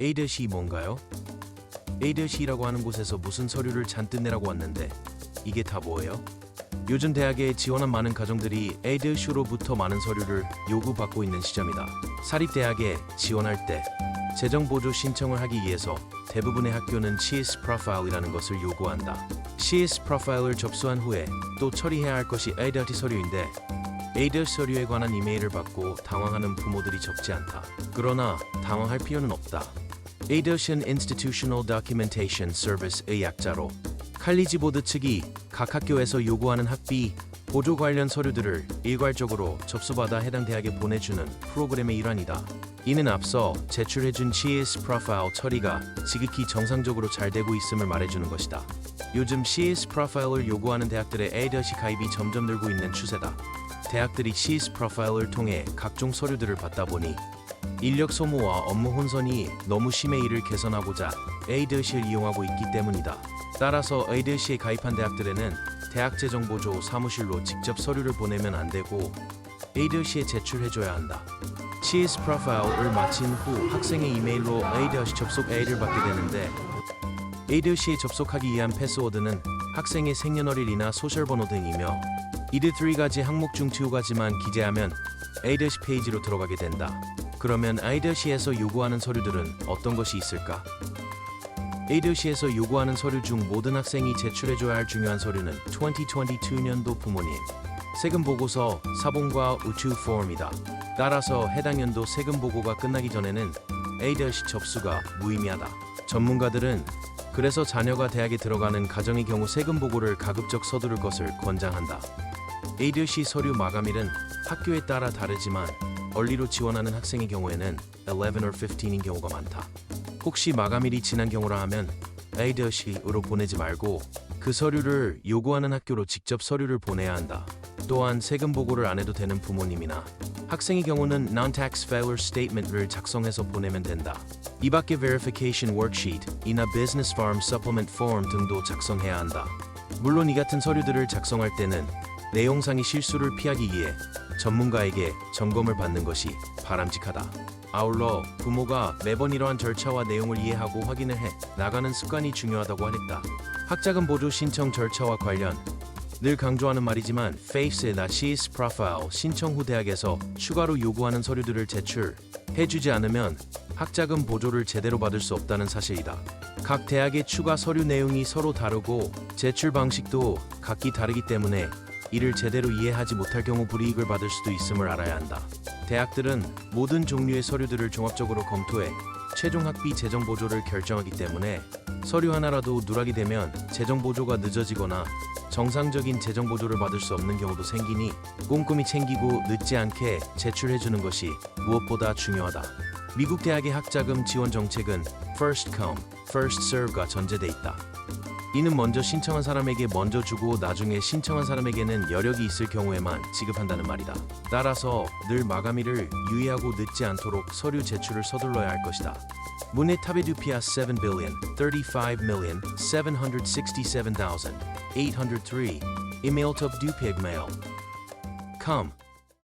A-이 뭔가요? A-이라고 하는 곳에서 무슨 서류를 잔뜩 내라고 왔는데 이게 다 뭐예요? 요즘 대학에 지원한 많은 가정들이 A-로부터 많은 서류를 요구받고 있는 시점이다. 사립대학에 지원할 때 재정보조 신청을 하기 위해서 대부분의 학교는 CS 프로파일이라는 것을 요구한다. CS 프로파일을 접수한 후에 또 처리해야 할 것이 A-T 서류인데 에이드 서류에 관한 이메일을 받고 당황하는 부모들이 적지 않다. 그러나 당황할 필요는 없다. ADOS은 Institutional Documentation Service의 약자로 칼리지 보드 측이 각 학교에서 요구하는 학비, 보조 관련 서류들을 일괄적으로 접수받아 해당 대학에 보내주는 프로그램의 일환이다. 이는 앞서 제출해준 CS 프로파일 처리가 지극히 정상적으로 잘 되고 있음을 말해주는 것이다. 요즘 CS 프로파일을 요구하는 대학들의 ADOS 가입이 점점 늘고 있는 추세다. 대학들이 CS 프로파일을 통해 각종 서류들을 받다 보니 인력 소모와 업무 혼선이 너무 심해 이를 개선하고자 에이드시를 이용하고 있기 때문이다. 따라서 에이드시에 가입한 대학들에는 대학재정보조 사무실로 직접 서류를 보내면 안 되고 에이드시에 제출해줘야 한다. CS 프로파일을 마친 후 학생의 이메일로 에이드시 접속 에이를 받게 되는데 에이드시에 접속하기 위한 패스워드는 학생의 생년월일이나 소셜번호 등이며 이드 3가지 항목 중 2가지만 기재하면 에이드시 페이지로 들어가게 된다. 그러면 에이드시에서 요구하는 서류들은 어떤 것이 있을까? 에이드시에서 요구하는 서류 중 모든 학생이 제출해줘야 할 중요한 서류는 2022년도 부모님 세금 보고서 사본과 우추 폼이다. 따라서 해당 연도 세금 보고가 끝나기 전에는 에이드시 접수가 무의미하다. 전문가들은 그래서 자녀가 대학에 들어가는 가정의 경우 세금 보고를 가급적 서두를 것을 권장한다. 에이드시 서류 마감일은 학교에 따라 다르지만 얼리로 지원하는 학생의 경우에는 11 or 15인 경우가 많다. 혹시 마감일이 지난 경우라 하면 에이드시으로 보내지 말고 그 서류를 요구하는 학교로 직접 서류를 보내야 한다. 또한 세금 보고를 안 해도 되는 부모님이나 학생의 경우는 Non-Tax Failure Statement를 작성해서 보내면 된다. 이 밖에 Verification Worksheet, 이나 Business Farm Supplement Form 등도 작성해야 한다. 물론 이 같은 서류들을 작성할 때는 내용상의 실수를 피하기 위해 전문가에게 점검을 받는 것이 바람직하다. 아울러 부모가 매번 이러한 절차와 내용을 이해하고 확인을 해 나가는 습관이 중요하다고 하겠다. 학자금 보조 신청 절차와 관련 늘 강조하는 말이지만 FACE나 CS 프로파일 신청 후 대학에서 추가로 요구하는 서류들을 제출해주지 않으면 학자금 보조를 제대로 받을 수 없다는 사실이다. 각 대학의 추가 서류 내용이 서로 다르고 제출 방식도 각기 다르기 때문에 이를 제대로 이해하지 못할 경우 불이익을 받을 수도 있음을 알아야 한다. 대학들은 모든 종류의 서류들을 종합적으로 검토해 최종 학비 재정 보조를 결정하기 때문에 서류 하나라도 누락이 되면 재정 보조가 늦어지거나 정상적인 재정 보조를 받을 수 없는 경우도 생기니 꼼꼼히 챙기고 늦지 않게 제출해 주는 것이 무엇보다 중요하다. 미국 대학의 학자금 지원 정책은 First Come, First Serve가 전제돼 있다. 이는 먼저 신청한 사람에게 먼저 주고 나중에 신청한 사람에게는 여력이 있을 경우에만 지급한다는 말이다. 따라서 늘 마감일을 유의하고 늦지 않도록 서류 제출을 서둘러야 할 것이다. 문의 타베두피아 7 billion 35 million 767,803 email top dupig mail com